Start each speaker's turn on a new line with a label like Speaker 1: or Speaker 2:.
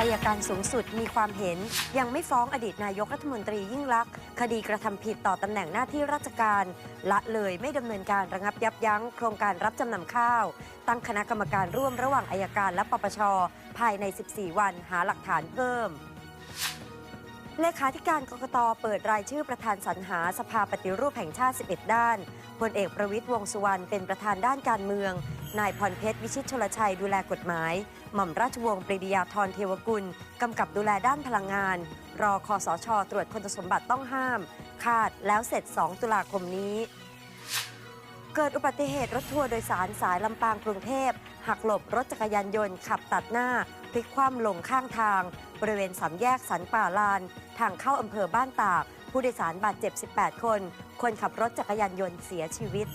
Speaker 1: อายการสูงสุดมีความเห็น ยังไม่ฟ้องอดีตนายกรัฐมนตรียิ่งลักษณ์คดีกระทำผิดต่อตำแหน่งหน้าที่ราชการ ละเลยไม่ดำเนินการระงับยับยั้ง โครงการรับจำนำข้าว ตั้งคณะกรรมการร่วมระหว่างอายการและปปช ภายใน 14 วันหาหลักฐานเพิ่มเลขาธิการกรกตเปิดรายชื่อประธานสรรหาสภาปฏิรูปแห่งชาติ 11 ด้านพลเอกประวิตยวงสุวรรณเป็นประธานด้านการเมือง นายพรเพชรวิชิตชลชัยดูแลกฎหมาย หม่อมราชวงศ์ปรีดียาธรเทวกุล กำกับดูแลด้านพลังงาน รอคอสช ตรวจคุณสมบัติต้องห้าม คาดแล้วเสร็จ 2 ตุลาคมนี้ เกิดอุบัติเหตุรถทัวร์โดยสารสายลำปางกรุงเทพ หักหลบรถจักรยานยนต์ขับตัดหน้า พลิกคว่ำลงข้างทาง บริเวณสามแยกสันป่าลาน ทางเข้าอำเภอบ้านตาก ผู้โดยสารบาดเจ็บ 18 คน คนขับรถจักรยานยนต์เสียชีวิต